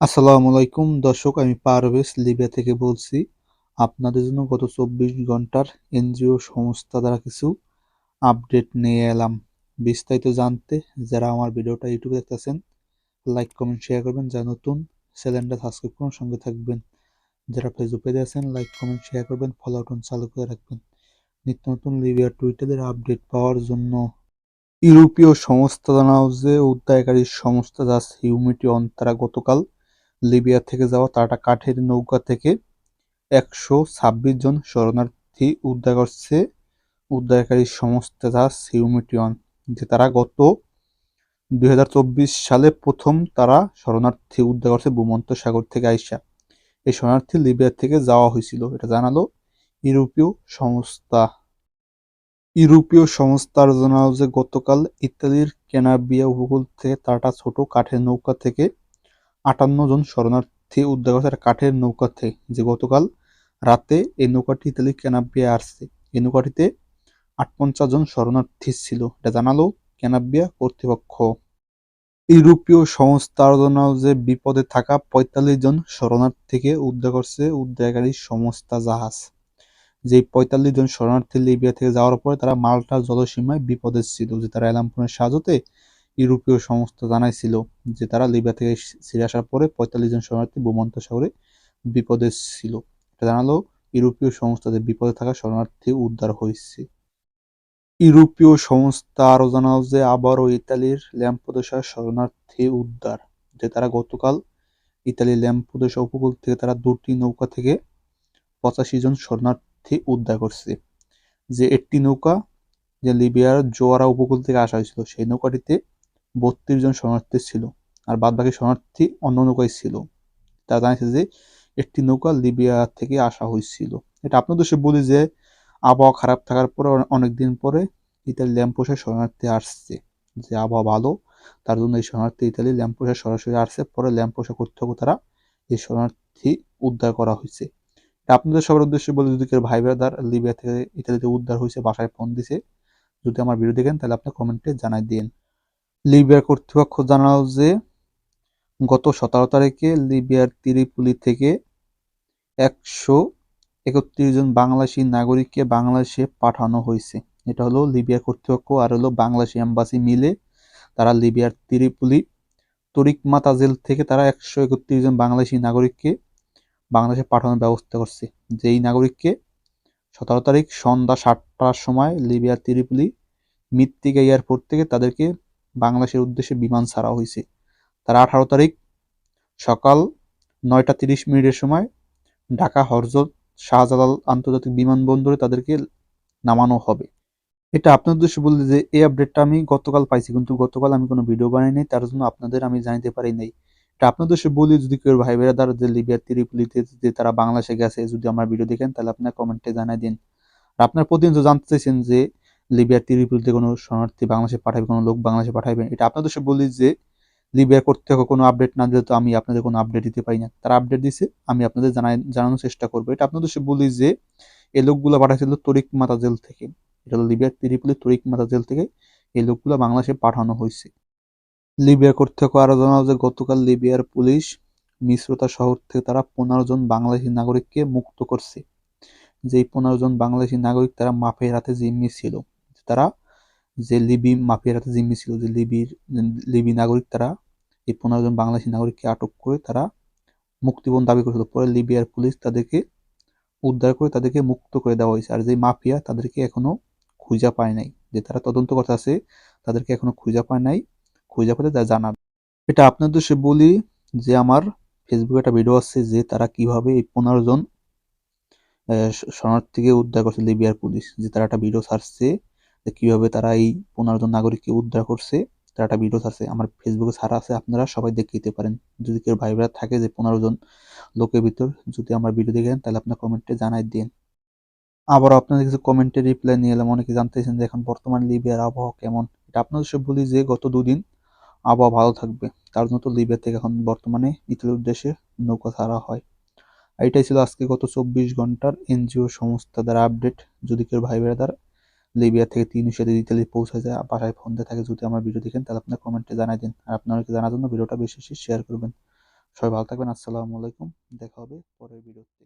আসসালামু আলাইকুম। দর্শক, আমি পারভেজ লিবিয়া থেকে বলছি, আপনাদের জন্য গত চব্বিশ ঘণ্টার এনজিও সংস্থা দ্বারা কিছু আপডেট নিয়ে এলাম। বিস্তারিত জানতে যারা আমার ভিডিওটা ইউটিউবে দেখতেছেন, লাইক, কমেন্ট, শেয়ার করবেন। যা নতুন, চ্যানেলটা সাবস্ক্রাইব করুন, সঙ্গে থাকবেন। যারা ফেসবুকে আছেন, লাইক, কমেন্ট, শেয়ার করবেন, ফলো বাটন চালু করে রাখবেন। নিত্য নতুন লিবিয়ার টুইটারের আপডেট পাওয়ার জন্য ইউরোপীয় সংস্থা জানাও যে উদ্ধারকারী সংস্থা জাস হিউমিটি অন তারা গতকাল লিবিয়া থেকে যাওয়া তারাটা কাঠের নৌকা থেকে একশো ছাব্বিশ জন শরণার্থী উদ্ধার করছে। উদ্ধারকারী সংস্থা জাহাজ হিউমিটিয়ন যে তারা গত দুই হাজার চব্বিশ সালে প্রথম তারা শরণার্থী উদ্ধার করছে ভূমন্ত সাগর থেকে আইসা। এই শরণার্থী লিবিয়া থেকে যাওয়া হয়েছিল, এটা জানালো ইউরোপীয় সংস্থা। ইউরোপীয় সংস্থার জানালো যে গতকাল ইতালির কেনাবিয়া উপকূল থেকে তারাটা ছোট কাঠের নৌকা থেকে আটান্ন জন শরণার্থী উদ্ধার করছে কাঠের নৌকাতে, যে গতকাল রাতে এই নৌকাটি ইতালি ক্যানাবিয়া আসছে। এই নৌকাটিতে আটপঞ্চাশ জন শরণার্থী ছিল। এটা জানালো ক্যানাবিয়া কর্তৃপক্ষ। ইউরোপীয় সংস্থার জন্য যে বিপদে থাকা পঁয়তাল্লিশ জন শরণার্থীকে উদ্ধার করছে উদ্ধারকারী সংস্থা জাহাজ। যে পঁয়তাল্লিশ জন শরণার্থী লিবিয়া থেকে যাওয়ার পরে তারা মাল্টার জলসীমায় বিপদে ছিল, যে তারা এলামপুরের সাহায্যতে ইউরোপীয় সংস্থা জানাইছিল যে তারা লিবিয়া থেকে ছেড়ে আসার পরে পঁয়তাল্লিশ জন শরণার্থী ভূমধ্যসাগরে বিপদে ছিল। এটা জানালো ইউরোপীয় সংস্থা যে বিপদে থাকা শরণার্থী উদ্ধার হয়েছে। ইউরোপীয় সংস্থা আরও জানালো যে আবারও ইতালির ল্যাম্পোদোসা শরণার্থী উদ্ধার, যে তারা গতকাল ইতালির ল্যাম্পোদোসা উপকূল থেকে তারা দুটি নৌকা থেকে পঁচাশি জন শরণার্থী উদ্ধার করছে। যে একটি নৌকা যে লিবিয়ার জোয়ারা উপকূল থেকে আসা হয়েছিল, সেই নৌকাটিতে বত্রিশ জন শরণার্থী ছিল আর বাদ বাকি শরণার্থী অন্য নৌকায় ছিল। তারা জানিয়েছে যে একটি নৌকা লিবিয়া থেকে আসা হয়েছিল। এটা আপনার সে বলি যে আবহাওয়া খারাপ থাকার পরে অনেকদিন পরে ইতালি ল্যাম্পোসে শরণার্থী আসছে। যে আবহাওয়া ভালো, তার জন্য এই শরণার্থী ইতালি ল্যাম্পোসে সরাসরি আসছে। পরে ল্যাম্পোসা কর্তৃপক্ষ তারা এই শরণার্থী উদ্ধার করা হয়েছে। আপনাদের সবার উদ্দেশ্যে বলে, যদি কেউ ভাই ব্রাদার লিবিয়া থেকে ইতালিতে উদ্ধার হয়েছে, বাসায় ফোন দিছে, যদি আমার ভিডিও দেখেন, তাহলে আপনি কমেন্টে জানাই দিন। লিবিয়ার কর্তৃপক্ষ জানালো যে, গত সতেরো তারিখে লিবিয়ার তিরিপুলি থেকে একশো একত্রিশ জন বাংলাদেশি নাগরিককে বাংলাদেশে পাঠানো হয়েছে। এটা হলো লিবিয়ার কর্তৃপক্ষ আর হলো বাংলাদেশি এম্বাসি মিলে তারা লিবিয়ার তিরিপুলি তরিক মাতা জেল থেকে তারা একশো একত্রিশ জন বাংলাদেশি নাগরিককে বাংলাদেশে পাঠানোর ব্যবস্থা করছে। যেই নাগরিককে সতেরো তারিখ সন্ধ্যা সাতটার সময় লিবিয়ার তিরিপুলি, মৃত্তিকা এয়ারপোর্ট থেকে তাদেরকে বাংলাদেশের উদ্দেশ্যে বিমান ছাড়া হয়েছে। তারা আঠারো তারিখ সকাল নয়টা তিরিশ মিনিটের সময় ঢাকা হরজত শাহজালাল আন্তর্জাতিক বিমানবন্দরে তাদেরকে নামানো হবে। এটা আপনার উদ্দেশ্যে বলতে যে, এই আপডেটটা আমি গতকাল পাইছি, কিন্তু গতকাল আমি কোনো ভিডিও বানাই নাই, তার জন্য আপনাদের আমি জানিতে পারি নাই। এটা আপনার উদ্দেশ্যে বলি, যদি কেউ ভাই বেড়াদার যে লিবিয়ার তিরিপুলিতে যে তারা বাংলাদেশে গেছে, যদি আমার ভিডিও দেখেন, তাহলে আপনার কমেন্টে জানাই দিন। আর আপনার প্রতিদিন জানতে চাইছেন যে লিবিয়ার তিরিপুলিতে কোনো শরণার্থী বাংলাদেশে পাঠাবে, কোনো লোক বাংলাদেশে পাঠাবেন এটা আপনাদের উদ্দেশ্যে বলি যে, লিবিয়ার কর্তৃপক্ষ কোনো আপডেট না দিলে তো আমি আপনাদের কোনো আপডেট দিতে পারি না। তারা আপডেট দিছে, আমি আপনাদের জানাই, জানানোর চেষ্টা করব। এটা আপনাদের সে বলি যে, এই লোকগুলো পাঠাইছিল তরিক মাতা জেল থেকে। এটা হলো লিবিয়ার ত্রিপুলি তরিক মাতা জেল থেকে এই লোকগুলো বাংলাদেশে পাঠানো হয়েছে। লিবিয়ার কর্তৃপক্ষ আরও জানালো যে, গতকাল লিবিয়ার পুলিশ মিশ্রতা শহর থেকে তারা পনেরো জন বাংলাদেশি নাগরিককে মুক্ত করছে। যে পনেরো জন বাংলাদেশি নাগরিক তারা মাফের হাতে জিম্মি ছিল। তারা, যে লিবি মাফিয়ার হাতে জিম্মি ছিল, যে লিবির লিবি নাগরিক তারা, এই পনেরো জন বাংলাদেশি নাগরিককে আটক করে তারা মুক্তিপণ দাবি করেছিল। পরে লিবিয়ার পুলিশ তাদেরকে উদ্ধার করে তাদেরকে মুক্ত করে দেওয়া হয়েছে। আর যে মাফিয়া তাদেরকে এখনও খুঁজা পায় নাই, যে তারা তদন্ত করতে আছে, তাদেরকে এখনও খুঁজা পায় নাই, খুঁজা পেতে তা জানাবে। এটা আপনাদের সে বলি যে আমার ফেসবুকে একটা ভিডিও আছে যে তারা কীভাবে এই পনেরো জন শরণার্থীকে উদ্ধার করছে লিবিয়ার পুলিশ। যে তারা একটা ভিডিও ছাড়ছে যে কীভাবে তারা এই পনেরো জন নাগরিককে উদ্ধার করছে, তার একটা ভিডিও আছে আমার ফেসবুকে ছাড়া আছে, আপনারা সবাই দেখে দিতে পারেন। যদি কেউ ভাই থাকে যে পনেরো জন লোকের ভিতর, যদি আমার ভিডিও দেখেন তাহলে আপনার কমেন্টে জানাই দিন। আবার আপনাদের কিছু কমেন্টে রিপ্লাই নিয়ে এলাম, অনেকে জানতেছেন যে এখন বর্তমান লিবিয়ার আবহাওয়া কেমন? এটা আপনাদের সব বলি যে গত দুদিন আবহাওয়া ভালো থাকবে, তার জন্য তো লিবিয়া থেকে এখন বর্তমানে ইতালির উদ্দেশ্যে নৌকা ছাড়া হয়। এটাই ছিল আজকে গত চব্বিশ ঘণ্টার এনজিও সংস্থা দ্বারা আপডেট যদি কেউ ভাই দ্বারা লিবিয়া থেকে তিন সাথে ইতালি পৌঁছে যায়। বাসায় ফোন দিয়ে থাকে, যদি আমার ভিডিও দেখেন, তাহলে আপনার কমেন্টে জানাই দিন। আর আপনাদেরকে জানার জন্য ভিডিওটা বেশি বেশি শেয়ার করবেন। সবাই ভালো থাকবেন, আসসালামু আলাইকুম। দেখা হবে পরের ভিডিওতে